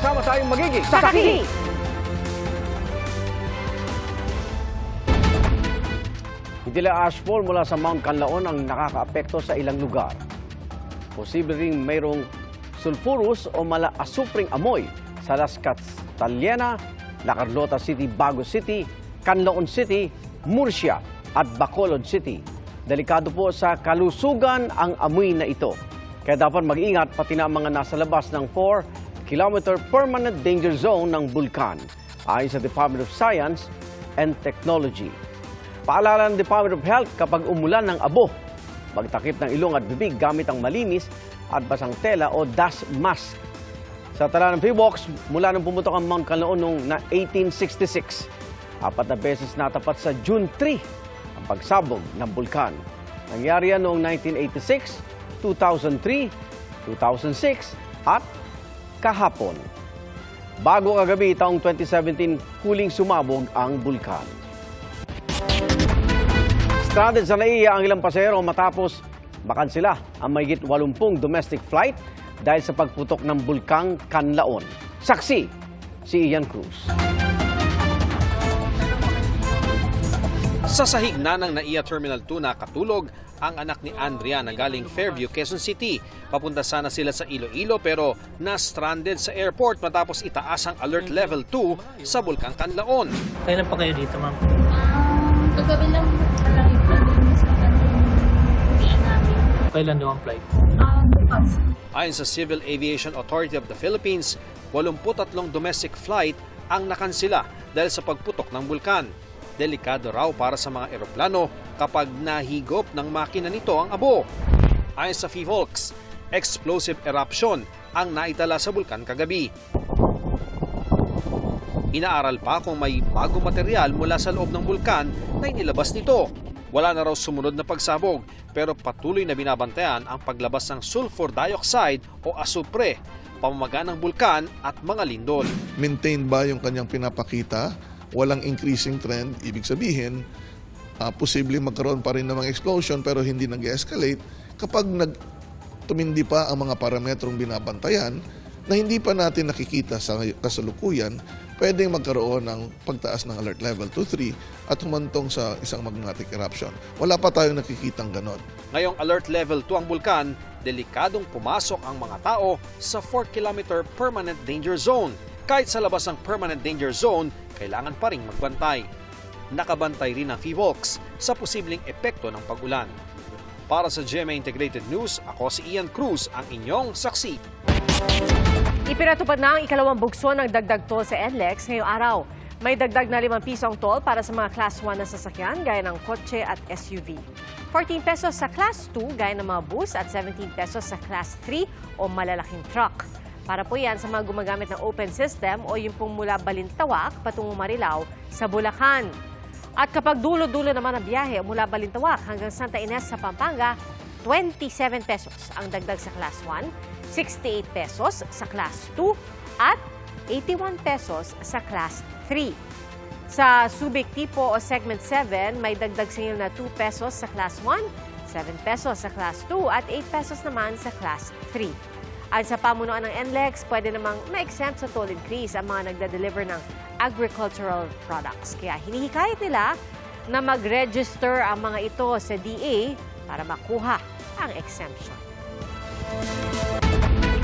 Sama-sama tayong magiging Sakaki! Hitila ashfall mula sa Mount Canlaon ang nakakaapekto sa ilang lugar. Posible ring mayroong sulfurous o mala asupring amoy sa Las Castellana, La Carlota City, Bago City, Canlaon City, Murcia at Bacolod City. Delikado po sa kalusugan ang amoy na ito. Kaya dapat mag-ingat pati na ang mga nasa labas ng 4 kilometer permanent danger zone ng bulkan ayon sa Department of Science and Technology. Paalala ng Department of Health kapag umulan ng abo, magtakip ng ilong at bibig gamit ang malinis at basang tela o dust mask. Sa tala ng PBOX, mula nang pumutok ang Mount Canlaon noong na 1866, apat na beses natapat sa June 3 ang pagsabog ng bulkan. Nangyari yan noong 1986, 2003, 2006 at kahapon. Bago kagabi taong 2017, huling sumabog ang bulkan. Stranded sa naiya ang ilang pasahero matapos bakan sila ang mayigit 80 domestic flight dahil sa pagputok ng bulkang Canlaon. Saksi, si Ian Cruz. Sa sahig na ng NAIA Terminal 2 na katulog ang anak ni Andrea na galing Fairview, Quezon City. Papunta sana sila sa Iloilo pero na-stranded sa airport matapos itaas ang alert level 2 sa Bulkang Canlaon. Kailan pa kayo dito, ma'am? Um, kagabi lang. Kailan daw ang flight? Um, bukas. Ayon sa Civil Aviation Authority of the Philippines, 83 domestic flight ang nakansila dahil sa pagputok ng bulkan. Delikado raw para sa mga eroplano kapag nahigop ng makina nito ang abo. Ayon sa FIVOLX, explosive eruption ang naitala sa bulkan kagabi. Inaaral pa kung may bagong material mula sa loob ng bulkan na inilabas nito. Wala na raw sumunod na pagsabog pero patuloy na binabantayan ang paglabas ng sulfur dioxide o asupre, pamamaga ng bulkan at mga lindol. maintain ba yung kanyang pinapakita, walang increasing trend, ibig sabihin, ah, posibleng magkaroon pa rin ng mga explosion pero hindi nag-escalate kapag nag tumindi pa ang mga parametrong binabantayan na hindi pa natin nakikita sa kasalukuyan, pwedeng magkaroon ng pagtaas ng alert level 2-3 at humantong sa isang magnetic eruption. Wala pa tayong nakikitang ganon. Ngayong alert level 2 ang bulkan, delikadong pumasok ang mga tao sa 4 kilometer permanent danger zone. Kahit sa labas ng permanent danger zone, kailangan pa rin magbantay. Nakabantay rin ang FIVOX sa posibleng epekto ng pag-ulan. Para sa GMA Integrated News, ako si Ian Cruz, ang inyong saksi. Ipinatupad na ang ikalawang bugso ng dagdag toll sa NLEX ngayong araw. May dagdag na 5 piso ang toll para sa mga Class 1 na sasakyan gaya ng kotse at SUV. 14 pesos sa Class 2 gaya ng mga bus at 17 pesos sa Class 3 o malalaking truck. Para po yan sa mga gumagamit ng open system o yung pong mula Balintawak patungo Marilao sa Bulacan. At kapag dulo-dulo naman ang biyahe mula Balintawak hanggang Santa Ines sa Pampanga, 27 pesos ang dagdag sa Class 1, 68 pesos sa Class 2, at 81 pesos sa Class 3. Sa Subic Tipo o Segment 7, may dagdag sa inyo na 2 pesos sa Class 1, 7 pesos sa Class 2, at 8 pesos naman sa Class 3. At sa pamunuan ng NLEX, pwede namang ma-exempt sa toll increase ang mga nagda-deliver ng agricultural products. Kaya hinihikayat nila na mag-register ang mga ito sa DA para makuha ang exemption.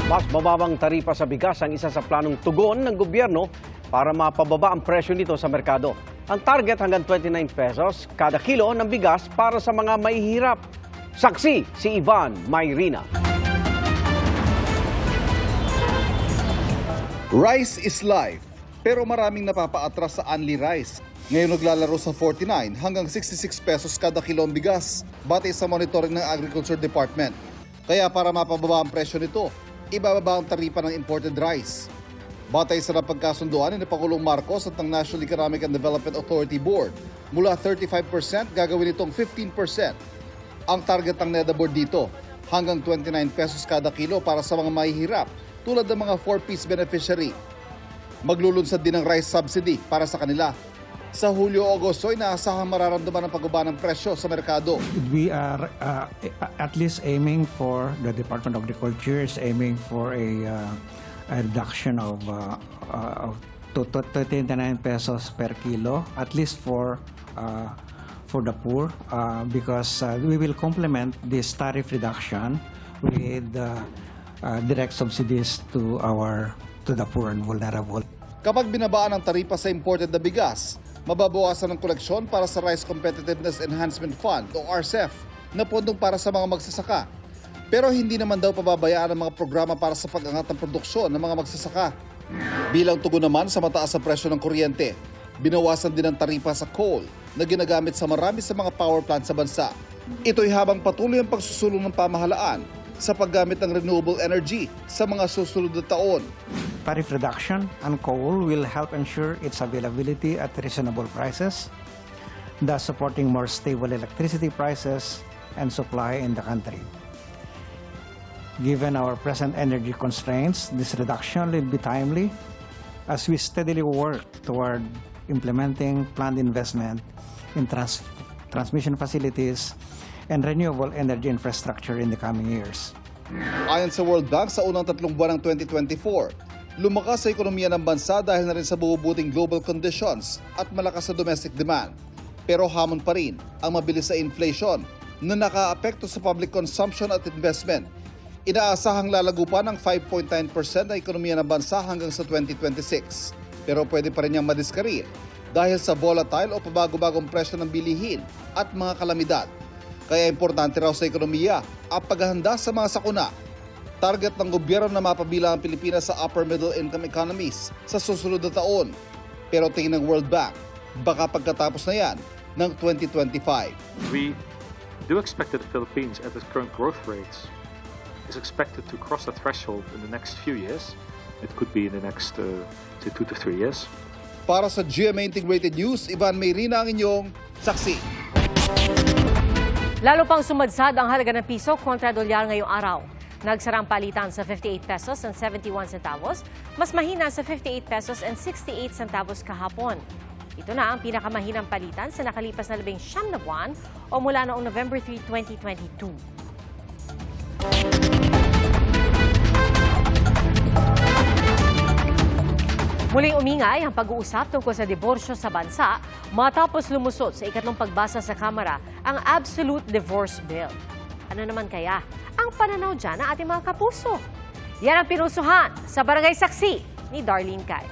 Mas mababang taripa sa bigas ang isa sa planong tugon ng gobyerno para mapababa ang presyo nito sa merkado. Ang target hanggang 29 pesos kada kilo ng bigas para sa mga mahihirap. Saksi si Ivan Mayrina. Rice is life, pero maraming napapaatras sa Unli Rice. Ngayon naglalaro sa 49 hanggang 66 pesos kada kilong bigas, batay sa monitoring ng Agriculture Department. Kaya para mapababa ang presyo nito, ibababa ang taripa ng imported rice. Batay sa napagkasunduan ni Pangulong Marcos at ng National Economic and Development Authority Board, mula 35% gagawin itong 15%. Ang target ng NEDA Board dito, hanggang 29 pesos kada kilo para sa mga mahihirap tulad ng mga 4-piece beneficiary. Maglulunsad din ng rice subsidy para sa kanila. Sa Hulyo-Agosto ay naasahang mararamdaman ang pagbaba ng presyo sa merkado. we are uh, at least aiming for the Department of Agriculture is aiming for a uh, a reduction of, uh, uh, of to, to, to 29 pesos per kilo, at least for uh, for the poor, uh, because uh, we will complement this tariff reduction with uh, uh, direct subsidies to our to the poor and vulnerable. Kapag binabaan ang taripa sa imported na bigas, mababawasan ang koleksyon para sa Rice Competitiveness Enhancement Fund o RCEF na pondong para sa mga magsasaka. Pero hindi naman daw pababayaan ang mga programa para sa pag-angat ng produksyon ng mga magsasaka. Bilang tugon naman sa mataas na presyo ng kuryente, binawasan din ang taripa sa coal na ginagamit sa marami sa mga power plant sa bansa. Ito'y habang patuloy ang pagsusulong ng pamahalaan sa paggamit ng renewable energy sa mga susunod na taon. Tariff reduction on coal will help ensure its availability at reasonable prices, thus supporting more stable electricity prices and supply in the country. Given our present energy constraints, this reduction will be timely as we steadily work toward implementing planned investment in trans- transmission facilities and renewable energy infrastructure in the coming years. Ayon sa World Bank, sa unang tatlong buwan ng 2024, lumakas sa ekonomiya ng bansa dahil na rin sa bubuting global conditions at malakas na domestic demand. Pero hamon pa rin ang mabilis sa inflation na nakaapekto sa public consumption at investment. Inaasahang lalago pa ng 5.9% ang ekonomiya ng bansa hanggang sa 2026. Pero pwede pa rin niyang madiskarir dahil sa volatile o pabago-bagong presyo ng bilihin at mga kalamidad. Kaya importante raw sa ekonomiya ang paghahanda sa mga sakuna. Target ng gobyerno na mapabilang ang Pilipinas sa upper middle income economies sa susunod na taon. Pero tingin ng World Bank, baka pagkatapos na yan ng 2025. We do expect that the Philippines, at its current growth rates, is expected to cross the threshold in the next few years. It could be in the next, uh, say, two to three years. Para sa GMA Integrated News, Ivan Mayrina ang inyong saksi. Lalo pang sumadsad ang halaga ng piso kontra dolyar ngayong araw. Nagsarang palitan sa 58 pesos and 71 centavos, mas mahina sa 58 pesos and 68 centavos kahapon. Ito na ang pinakamahinang palitan sa nakalipas na labing siyam na buwan o mula noong November 3, 2022. Muling umingay ang pag-uusap tungkol sa diborsyo sa bansa matapos lumusot sa ikatlong pagbasa sa Kamara ang Absolute Divorce Bill. Ano naman kaya ang pananaw dyan ng ating mga kapuso? Yan ang pinusuhan sa Barangay Saksi ni Darlene Kai.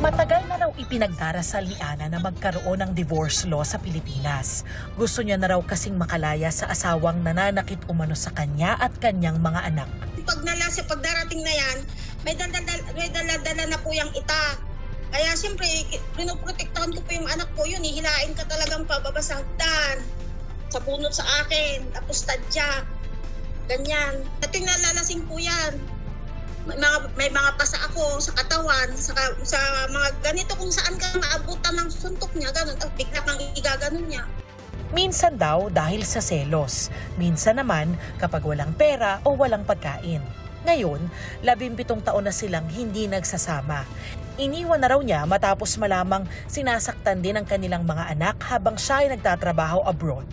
Matagal na raw ipinagdarasal ni Ana na magkaroon ng divorce law sa Pilipinas. Gusto niya na raw kasing makalaya sa asawang nananakit umano sa kanya at kanyang mga anak. Pag nalasa, pag darating na yan, may daladala, may daladala na po yung ita. Kaya siyempre, pinoprotektahan ko po yung anak ko yun, hihilain ka talagang pababa sa hagdan. Sa bunot sa akin, tapos tadya. Ganyan. Dating nalalasing po yan. May mga, may mga pasa ako sa katawan, sa, sa mga ganito kung saan ka maabutan ng suntok niya, ganun. Tapos bigla kang igaganon niya. Minsan daw dahil sa selos, minsan naman kapag walang pera o walang pagkain. Ngayon, labimpitong taon na silang hindi nagsasama. Iniwan na raw niya matapos malamang sinasaktan din ang kanilang mga anak habang siya ay nagtatrabaho abroad.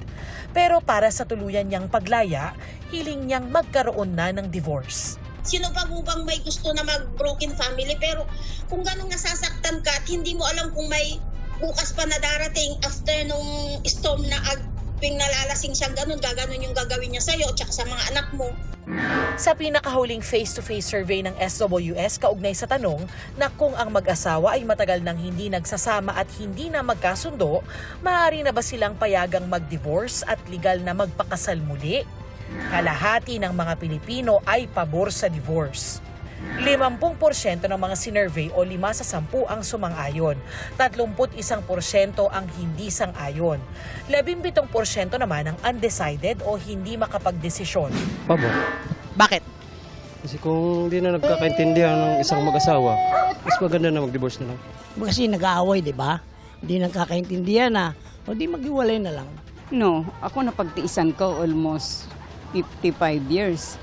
Pero para sa tuluyan niyang paglaya, hiling niyang magkaroon na ng divorce. Sino pa bang may gusto na mag-broken family? Pero kung ganong nasasaktan ka at hindi mo alam kung may bukas pa na darating after nung storm na ag tuwing nalalasing siya ganun, gaganon yung gagawin niya sa'yo at sa mga anak mo. Sa pinakahuling face-to-face survey ng SWS kaugnay sa tanong na kung ang mag-asawa ay matagal nang hindi nagsasama at hindi na magkasundo, maaari na ba silang payagang mag-divorce at legal na magpakasal muli? Kalahati ng mga Pilipino ay pabor sa divorce. 50% ng mga sinurvey o 5 sa 10 ang sumang-ayon. 31% ang hindi sang-ayon. 17% naman ang undecided o hindi makapagdesisyon. Pabor. Bakit? Kasi kung di na nagkakaintindihan ng isang mag-asawa, mas maganda na mag-divorce na lang. Kasi nag-aaway, di ba? Hindi nagkakaintindihan na. O di maghiwalay na lang. No, ako napagtiisan ko almost 55 years.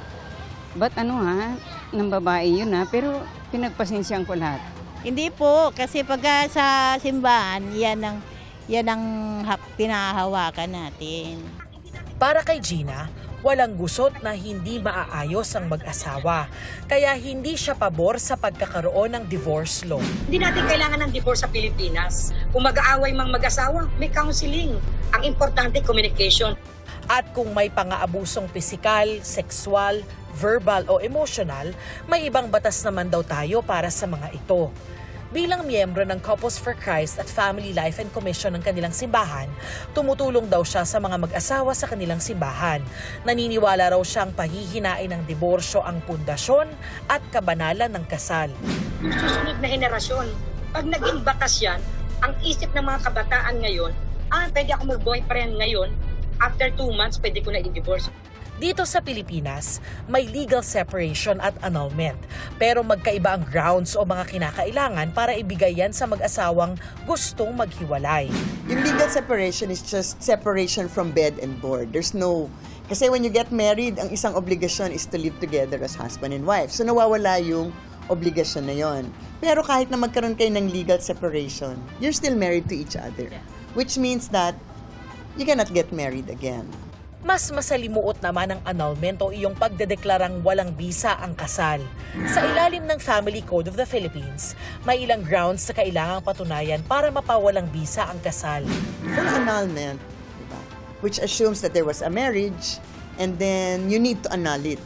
But ano ha, ng babae yun ha, pero pinagpasensyahan ko lahat. Hindi po, kasi pag sa simbahan, yan ang, yan ang hap, pinahahawakan natin. Para kay Gina, Walang gusot na hindi maaayos ang mag-asawa. Kaya hindi siya pabor sa pagkakaroon ng divorce law. Hindi natin kailangan ng divorce sa Pilipinas. Kung mag-aaway mang mag-asawa, may counseling. Ang importante, communication. At kung may pang-aabusong pisikal, sexual, verbal o emotional, may ibang batas naman daw tayo para sa mga ito. Bilang miyembro ng Couples for Christ at Family Life and Commission ng kanilang simbahan, tumutulong daw siya sa mga mag-asawa sa kanilang simbahan. Naniniwala raw siyang pahihinain ng diborsyo ang pundasyon at kabanalan ng kasal. Susunod na henerasyon, pag naging batas yan, ang isip ng mga kabataan ngayon, ah, pwede ako mag-boyfriend ngayon, after two months, pwede ko na i-divorce. Dito sa Pilipinas, may legal separation at annulment. Pero magkaiba ang grounds o mga kinakailangan para ibigay yan sa mag-asawang gustong maghiwalay. Yung legal separation is just separation from bed and board. There's no... Kasi when you get married, ang isang obligasyon is to live together as husband and wife. So nawawala yung obligasyon na yon. Pero kahit na magkaroon kayo ng legal separation, you're still married to each other. Which means that you cannot get married again. Mas masalimuot naman ang annulment o iyong pagdedeklarang walang bisa ang kasal. Sa ilalim ng Family Code of the Philippines, may ilang grounds na kailangang patunayan para mapawalang bisa ang kasal. For annulment, diba, which assumes that there was a marriage, and then you need to annul it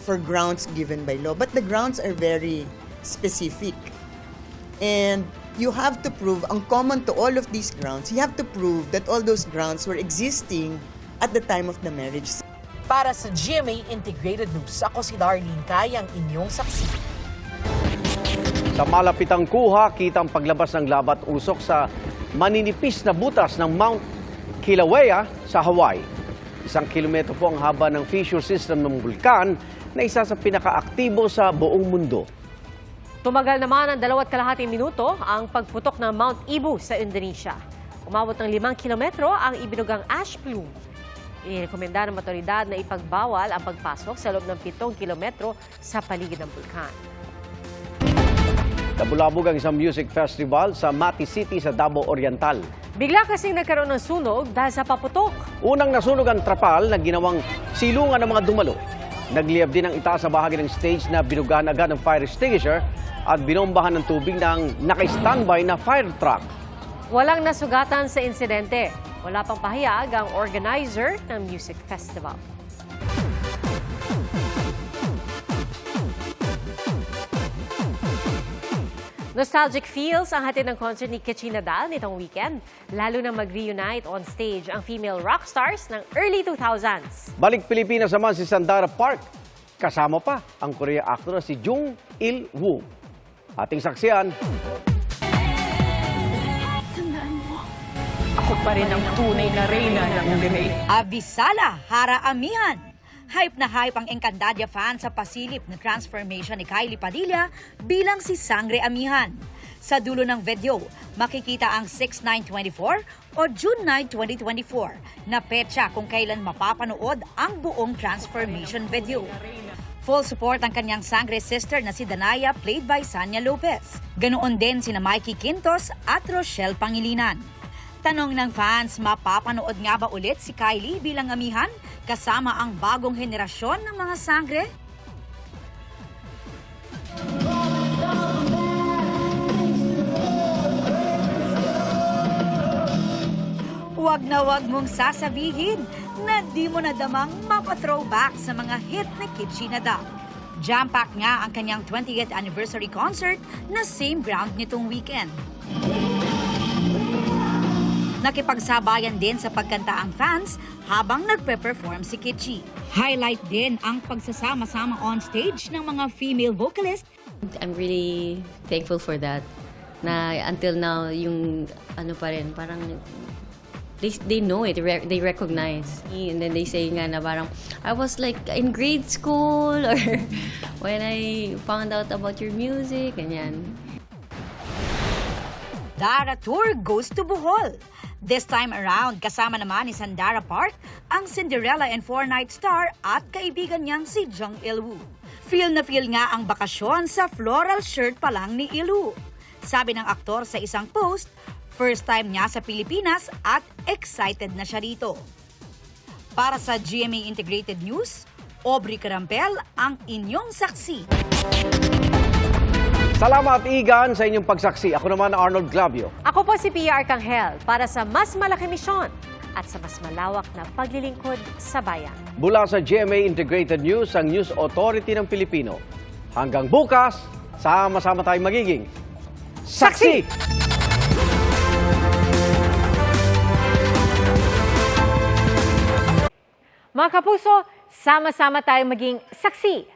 for grounds given by law. But the grounds are very specific. And you have to prove, ang common to all of these grounds, you have to prove that all those grounds were existing at the time of the marriage. Para sa GMA Integrated News, ako si Darlene Kay, ang inyong saksi. Sa malapitang kuha, kita ang paglabas ng labat usok sa maninipis na butas ng Mount Kilauea sa Hawaii. Isang kilometro po ang haba ng fissure system ng bulkan na isa sa pinakaaktibo sa buong mundo. Tumagal naman ang dalawat kalahating minuto ang pagputok ng Mount Ibu sa Indonesia. Umabot ng limang kilometro ang ibinugang ash plume. Inirekomenda ng otoridad na ipagbawal ang pagpasok sa loob ng pitong kilometro sa paligid ng bulkan. Nabulabog ang isang music festival sa Mati City sa Davao Oriental. Bigla kasing nagkaroon ng sunog dahil sa paputok. Unang nasunog ang trapal na ginawang silungan ng mga dumalo. Nagliyab din ang itaas sa bahagi ng stage na binugahan agad ng fire extinguisher at binombahan ng tubig ng naka-standby na fire truck. Walang nasugatan sa insidente. Wala pang pahayag ang organizer ng music festival. Nostalgic feels ang hatid ng concert ni Kichi Nadal nitong weekend. Lalo na mag-reunite on stage ang female rock stars ng early 2000s. Balik Pilipinas naman si Sandara Park. Kasama pa ang Korea na si Jung Il-woo. Ating saksiyan, Ako pa rin ang tunay na reyna ng Lirey. Abisala, Hara Amihan. Hype na hype ang Encandadia fan sa pasilip na transformation ni Kylie Padilla bilang si Sangre Amihan. Sa dulo ng video, makikita ang 6-9-24 o June 9, 2024 na petsa kung kailan mapapanood ang buong transformation video. Full support ang kanyang sangre sister na si Danaya played by Sanya Lopez. Ganoon din sina Mikey Quintos at Rochelle Pangilinan. Tanong ng fans, mapapanood nga ba ulit si Kylie bilang amihan kasama ang bagong henerasyon ng mga sangre? Huwag na huwag mong sasabihin na di mo nadamang mapa-throwback sa mga hit ni Kitchi Nadal. Jam-pack nga ang kanyang 20th anniversary concert na same ground nitong weekend. Nakipagsabayan din sa pagkanta ang fans habang nagpe-perform si Kitchi. Highlight din ang pagsasama-sama on stage ng mga female vocalist I'm really thankful for that. Na until now, yung ano pa rin, parang they, they know it, they recognize. And then they say nga na parang, I was like in grade school or when I found out about your music, ganyan. Dara Tour goes to Bohol. This time around, kasama naman ni Sandara Park ang Cinderella and Four Night Star at kaibigan niyang si Jung Il-woo. Feel na feel nga ang bakasyon sa floral shirt pa lang ni Il-woo. Sabi ng aktor sa isang post, first time niya sa Pilipinas at excited na siya rito. Para sa GMA Integrated News, Aubrey Carampel ang inyong saksi. Salamat, Igan, sa inyong pagsaksi. Ako naman, Arnold Glavio. Ako po si Pia Arcangel para sa mas malaki misyon at sa mas malawak na paglilingkod sa bayan. Mula sa GMA Integrated News, ang News Authority ng Pilipino. Hanggang bukas, sama-sama tayong magiging saksi! Mga kapuso, sama-sama tayong maging saksi.